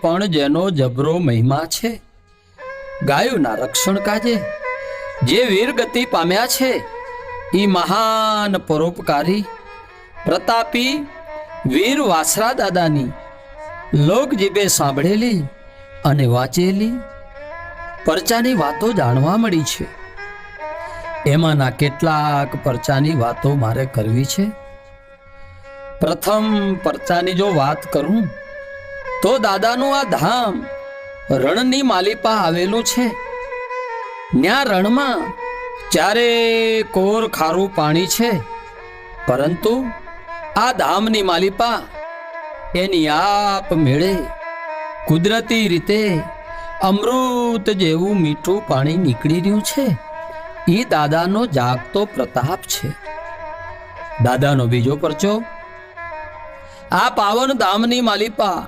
પણ જેનો જબરો મહિમા છે? ગાયોના રક્ષણ કાજે? જે વીર ગતિ પામ્યા છે એ મહાન પરોપકારી, પ્રતાપી, વીર વાસરા દાદાની. લોક જીભે સાંભળેલી અને વાંચેલી પરચાની વાતો જાણવા મળી છે. એમાંના કેટલાક પરચાની વાતો મારે કરવી છે. પ્રથમ પરચાની જો વાત કરું તો દાદાનું આ ધામ રણની માલિપા આવેલું છે. ત્યાં રણમાં ચારે કોર ખારું પાણી છે. પરંતુ આ ધામની માલિપા એની આપ મેળે કુદરતી રીતે અમૃત જેવું મીઠું પાણી નીકળી રહ્યું છે. એ દાદાનો જાગતો પ્રતાપ છે. દાદાનો બીજો પરચો, આ પાવન ધામની માલિપા